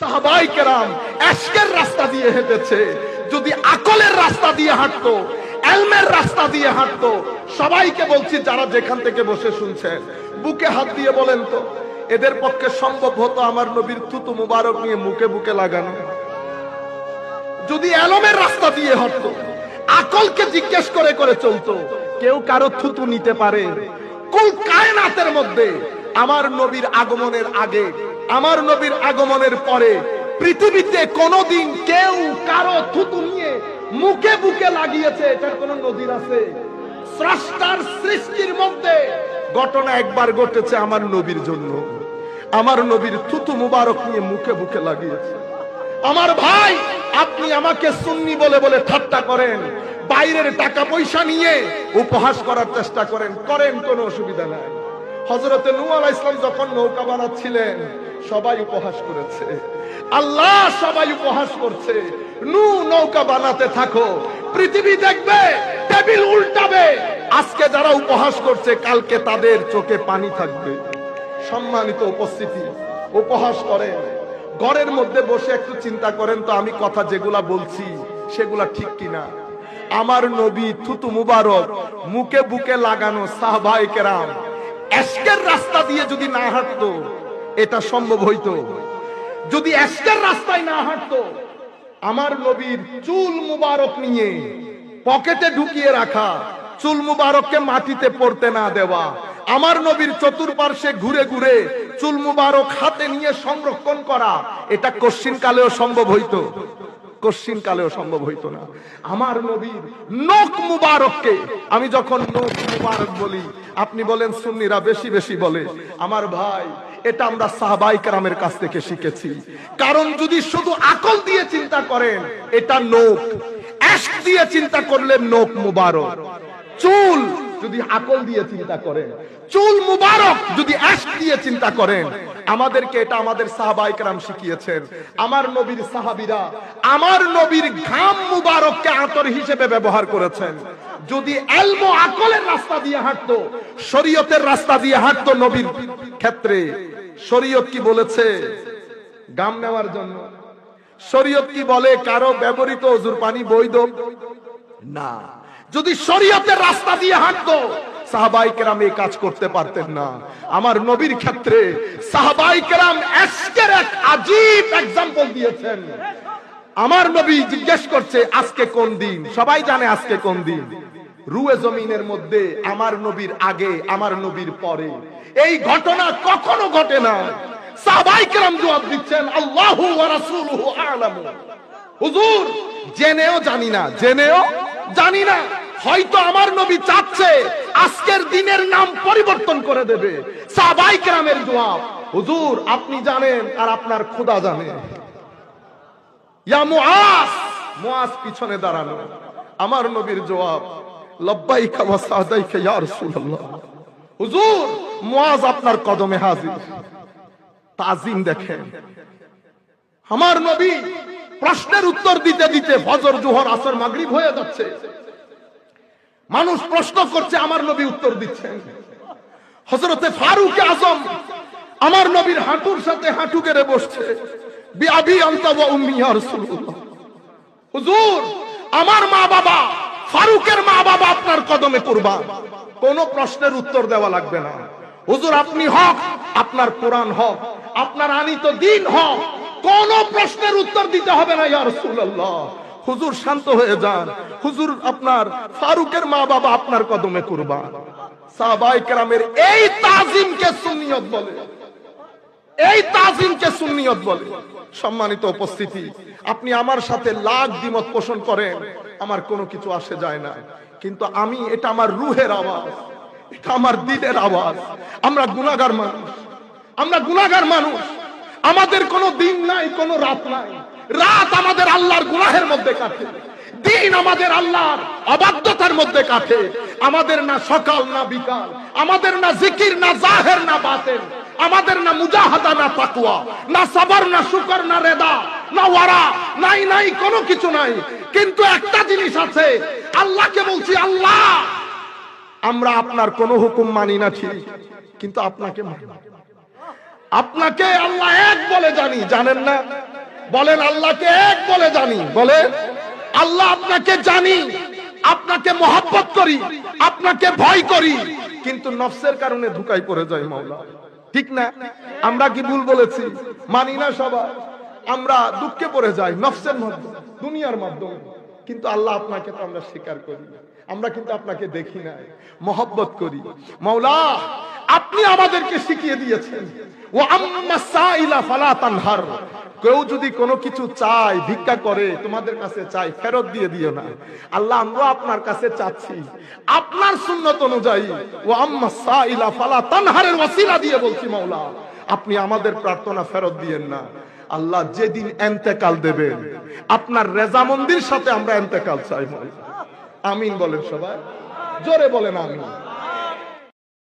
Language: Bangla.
সাহাবাই কেরাম এশকের রাস্তা দিয়ে হেঁটেছে। যদি আকলের রাস্তা দিয়ে হাঁটতো, এলমের রাস্তা দিয়ে হাঁটতো, সবাইকে বলছি যারা যেখান থেকে বসে শুনছেন, বুকে হাত দিয়ে বলেন তো, এদের পক্ষে সম্ভব হতো আমার নবীর থুতু মুবারক নিয়ে মুখে বুকে লাগানো। যদি এলমের রাস্তা দিয়ে হাঁটতো, আকলকে জিজ্ঞেস করে করে চলতো, কেউ কারও থুতু নিতে পারে। কুল কায়নাতের মধ্যে আমার নবীর আগমনের আগে আমার নবীর আগমনের পরে পৃথিবীতে কোনোদিন কেউ কারও থুতু নিয়ে মুখে বুকে লাগিয়েছে, এটার কোন নদীর আছে? স্রষ্টার সৃষ্টির মধ্যে ঘটনা একবার ঘটেছে আমার নবীর জন্য। আমার নবীর থুতু মুবারক নিয়ে মুখে বুকে লাগিয়েছে। আমার ভাই, আপনি আমাকে সুন্নি বলে বলে ঠাট্টা করেন, বাইরের টাকা পয়সা নিয়ে উপহাস করার চেষ্টা করেন করেন কোনো অসুবিধা নাই। হজরতে নূ আলাইহিস ইসলাম যখন নৌকা বানাচ্ছিলেন সবাই উপহাস করেছে। আল্লাহ সবাই উপহাস করছে। নু নৌকা বানাতে থাকো। পৃথিবী দেখবে, টেবিল উল্টাবে। আজকে যারা উপহাস করছে, কালকে তাদের চোখে পানি থাকবে। সম্মানিত উপস্থিতি, উপহাস করেন। ঘরের মধ্যে বসে একটু চিন্তা করেন তো আমি কথা যেগুলা বলছি, সেগুলা ঠিক কিনা। আমার নবী থুতু মুবারক, মুখে বুকে লাগানো সাহবাই এসকের রাস্তা দিয়ে যদি না হাঁটতো এটা সম্ভব হইতো। যদি এসকের রাস্তায় না হাঁটতো, আমার নবীর চুল মুবারক নিয়ে পকেটে ঢুকিয়ে রাখা, চুল মুবারককে মাটিতে পড়তে না দেওয়া, আমার নবীর চতুর্পার্শ্বে ঘুরে ঘুরে চুল মুবারক হাতে নিয়ে সংরক্ষণ করা, এটা কশ্চিন কালেও সম্ভব হইতো। কশ্চিন কালেও সম্ভব হইতো না। আমার নবীর নখ মুবারককে আমি যখন নখ মুবারক বলি, আপনি বলেন সুন্নিরা বেশি বেশি বলে, আমার ভাই এটা আমরা সাহাবাই কারামের কাছ থেকে শিখেছি। কারণ যদি শুধু আকল দিয়ে চিন্তা করেন, এটা নোক দিয়ে চিন্তা করলে নোক মুবারক। চুল যদি আকল দিয়ে চিন্তা করেন, চুল মুবারক যদি দিয়ে চিন্তা করেন, আমাদেরকে এটা আমাদের সাহাবাই কেরাম শিখিয়েছেন। আমার নবীর সাহাবিরা আমার নবীর ঘাম মুবারককে আতর হিসেবে ব্যবহার করেছেন। যদি এলমো আকলের রাস্তা দিয়ে হাঁটতো, শরীয়তের রাস্তা দিয়ে হাঁটতো নবীর ক্ষেত্রে শরীয়ত কি বলেছে? গাম নেওয়ার জন্য। শরীয়ত কি বলে? কারও ব্যবহৃত অজুর পানি বৈধ? না। যদি শরীয়তের রাস্তা দিয়ে হাঁটতো সাহাবাই কেরাম এই কাজ করতে পারতেন না। আমার নবীর ক্ষেত্রে সাহাবাই কেরাম এসকের এক আজীব এক্সাম্পল দিয়েছেন। আমার নবী জিজ্ঞেস করছে, আজকে কোন দিন? সবাই জানে আজকে কোন দিন। রুয়ে জমিনের মধ্যে আমার নবীর আগে, আমার নবীর পরে। এই ঘটনা কখনো ঘটে না হুজুর আজকের দিনের নাম পরিবর্তন করে দেবে। হুজুর, আপনি জানেন আর আপনার খোদা জানেন পিছনে দাঁড়ানো। আমার নবীর জবাব লব্বাইকা ওয়া সাদাইকা ইয়া রাসূলুল্লাহ। হুজুর, মুআজ আপনার কদমে হাজির। তাজিম দেখেন। আমার নবী প্রশ্নের উত্তর দিতে দিতে ফজর, জোহর, আসর, মাগরিব হয়ে যাচ্ছে। মানুষ প্রশ্ন করছে, আমার নবী উত্তর দিচ্ছেন। হজরতে ফারুক আজম আমার নবীর হাঁটুর সাথে হাঁটু গেড়ে বসছে। বিআবি আনতা ওয়া উম্মি ইয়া রাসূলুল্লাহ। হুজুর, আমার মা বাবা ফারুকের মা বাবা আপনার কদমে কুরবান কোন প্রশ্নের উত্তর দেওয়া লাগবে না। হুজুর, আপনি হক, আপনার কোরআন হক, আপনার আনিত দিন হক। কোন প্রশ্নের উত্তর দিতে হবে না, ইয়া রাসূলুল্লাহ। হুজুর, শান্ত হয়ে যান। হুজুর, আপনার ফারুকের মা বাবা আপনার কদমে কুরবান সাহাবায়ে কেরামের এই তাজিমকে সুন্নিয়ত বলে। এই তাজিমকে সুন্নিয়ত বলে। সম্মানিত উপস্থিতি, আপনি আমার সাথে লাখ দ্বিমত পোষণ করেন। আমার কোনো কিছু আসে যায় না। কিন্তু আমি, এটা আমার রুহের আওয়াজ, এটা আমার দিলের আওয়াজ। আমরা গুনাহগার মানুষ, আমরা গুনাহগার মানুষ। আমাদের কোনো দিন নাই, কোনো রাত নাই। রাত আমাদের আল্লাহর গুনাহের মধ্যে কাটে। দিন আমাদের আল্লাহর অবাধ্যতার মধ্যে কাটে। আমাদের না সকাল, না বিকাল। আমাদের না জিকির, না জাহের, না বাতেন। আমাদের না মুজাহাদা, না তাকুয়া না সাবার, না শুকর, না রেদা, না ওয়ারা, নাই নাই, কোনো কিছু নাই। কিন্তু একটা জিনিস আছে, আল্লাহকে বলছি, আল্লাহ, আমরা আপনার কোনো হুকুম মানি না ঠিক, কিন্তু আপনাকে আপনাকে আল্লাহ এক বলে জানি, জানেন না? বলেন, আল্লাহকে এক বলে জানি, বলেন, আল্লাহ আপনাকে জানি, আপনাকে মহাব্বত করি, আপনাকে ভয় করি, কিন্তু নফসের কারণে ধুকাই পড়ে যায় মাওলা। ঠিক না? আমরা কি ভুল বলেছি? মানি না সবাই। আমরা দুঃখে পড়ে যাই, নফসের মাধ্যমে, দুনিয়ার মাধ্যমে। কিন্তু আল্লাহ আপনাকে তো আমরা স্বীকার করি আমরা কিন্তু আপনাকে দেখি না মহব্বত করি। মাওলা আপনি আমাদেরকে শিখিয়ে দিয়েছেন। ও আম্মা ফালা তানহার। কেউ যদি কোনো কিছু চায়, ভিক্ষা করে, তোমাদের কাছে চাই ফেরত দিয়ে দিও না। আল্লাহ আমরা আপনার কাছে চাচ্ছি। আপনার সুন্নত অনুযায়ী ও আম্মা সাইলা ফালা তানহারের ওসিলা দিয়ে বলছি, মাওলা, আপনি আমাদের প্রার্থনা ফেরত দিয়েন না। আল্লাহ যেদিন এন্তেকাল দেবেন আপনার রেজামন্দির সাথে আমরা এন্তেকাল চাই। আমিন বলেন সবাই। জোরে বলেন আমিন।